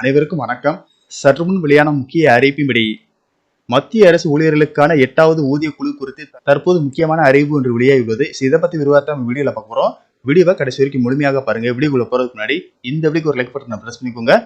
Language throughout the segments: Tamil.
அனைவருக்கும் வணக்கம். சற்று முன் வெளியான முக்கிய அறிவிப்பின்படி மத்திய அரசு ஊழியர்களுக்கான எட்டாவது ஊதிய குழு குறித்து தற்போது முக்கியமான அறிவிப்பு ஒன்று வெளியாகியுள்ளது இதை பத்தி விரிவாக நம்ம வீடியோல பார்க்க போறோம். வீடியோவை கடைசி வரைக்கும் முழுமையாக பாருங்க. வீடியோக்குள்ள போறதுக்கு முன்னாடி இந்த வீடியோக்கு ஒரு லைக் பட்டனை பிரஸ் பண்ணிக்கோங்க.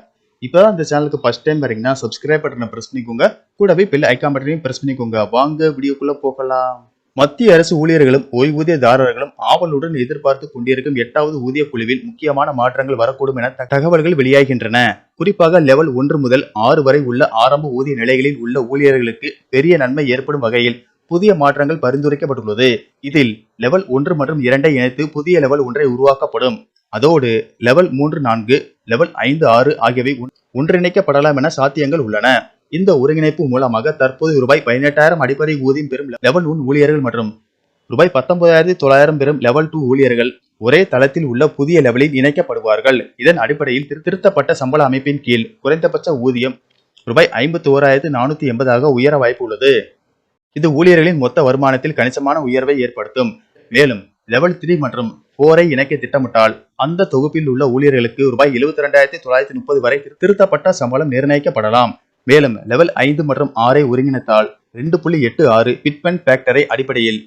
இப்பதான் இந்த சேனலுக்கு ஃபர்ஸ்ட் டைம் வரீங்கன்னா சப்ஸ்கிரைப் பட்டனை பிரஸ் பண்ணிக்கோங்க. கூடவே பெல் ஐக்கான் பட்டனையும் பிரஸ் பண்ணிக்கோங்க. வாங்க வீடியோக்குள்ள போகலாம். மத்திய அரசு ஊழியர்களும் ஓய்வூதியதாரர்களும் ஆவலுடன் எதிர்பார்த்து கொண்டிருக்கும் எட்டாவது ஊதிய குழுவில் முக்கியமான மாற்றங்கள் வரக்கூடும் என த- தகவல்கள் வெளியாகின்றன. குறிப்பாக லெவல் ஒன்று முதல் ஆறு வரை உள்ள ஆரம்ப ஊதிய நிலைகளில் உள்ள ஊழியர்களுக்கு பெரிய நன்மை ஏற்படும் வகையில் புதிய மாற்றங்கள் பரிந்துரைக்கப்பட்டுள்ளது. இதில் லெவல் ஒன்று மற்றும் இரண்டை இணைத்து புதிய லெவல் ஒன்றை உருவாக்கப்படும். அதோடு லெவல் மூன்று நான்கு லெவல் ஐந்து ஆறு ஆகியவை ஒன்- ஒன்றிணைக்கப்படலாம் என சாத்தியங்கள் உள்ளன. இந்த ஒருங்கிணைப்பு மூலமாக தற்போது ரூபாய் பதினெட்டாயிரம் அடிப்படை ஊதியம் பெறும் லெவல் ஒன் ஊழியர்கள் மற்றும் ரூபாய் பத்தொன்பதாயிரத்தி தொள்ளாயிரம் பெறும் லெவல் டூ ஊழியர்கள் ஒரே தளத்தில் உள்ள புதிய லெவலில் இணைக்கப்படுவார்கள். இதன் அடிப்படையில் திரு- திருத்தப்பட்ட சம்பள அமைப்பின் கீழ் குறைந்தபட்ச ஊதியம் ரூபாய் ஐம்பத்தி ஓராயிரத்தி நானூத்தி எண்பதாக உயர வாய்ப்பு உள்ளது. இது ஊழியர்களின் மொத்த வருமானத்தில் கணிசமான உயர்வை ஏற்படுத்தும். மேலும் லெவல் த்ரீ மற்றும் போரை இணைக்க திட்டமிட்டால் அந்த தொகுப்பில் உள்ள ஊழியர்களுக்கு ரூபாய் எழுபத்தி ரெண்டாயிரத்தி தொள்ளாயிரத்தி முப்பது வரை திருத்தப்பட்ட சம்பளம் நிர்ணயிக்கப்படலாம். மேலும் லெவல் ஐந்து மற்றும் ஆறை ஒருங்கிணைத்தால் ரெண்டு புள்ளி எட்டு ஆறு பிட்மென்ட் ஃபேக்டரை அடிப்படையில்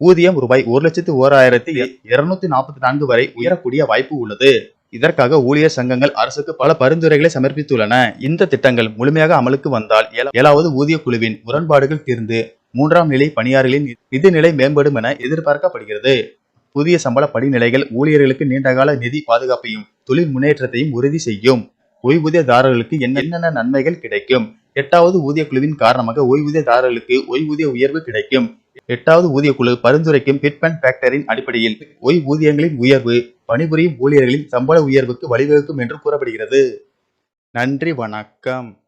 ஊதியம் ரூபாய் ஒரு லட்சத்து ஓராயிரத்தி இருநூத்தி நாற்பத்தி நான்கு வரை உயரக்கூடிய வாய்ப்பு உள்ளது. இதற்காக ஊழியர் சங்கங்கள் அரசுக்கு பல பரிந்துரைகளை சமர்ப்பித்துள்ளன. இந்த திட்டங்கள் முழுமையாக அமலுக்கு வந்தால் ஏழாவது ஊதிய குழுவின் முரண்பாடுகள் தீர்ந்து மூன்றாம் நிலை பணியாளர்களின் நிதிநிலை மேம்படும் என எதிர்பார்க்கப்படுகிறது. புதிய சம்பள படிநிலைகள் ஊழியர்களுக்கு நீண்டகால நிதி பாதுகாப்பையும் தொழில் முன்னேற்றத்தையும் உறுதி செய்யும். ஓய்வூதியதாரர்களுக்கு என்ன- என்னென்ன நன்மைகள் கிடைக்கும்? எட்டாவது ஊதிய குழுவின் காரணமாக ஓய்வூதியதாரர்களுக்கு ஓய்வூதிய உயர்வு கிடைக்கும். எட்டாவது ஊதிய குழு பரிந்துரைக்கும் பிட்மெண்ட் ஃபேக்டரின் அடிப்படையில் ஓய்வூதியங்களின் உயர்வு பணிபுரியும் ஊழியர்களின் சம்பள உயர்வுக்கு வழிவகுக்கும் என்று கூறப்படுகிறது. நன்றி வணக்கம்.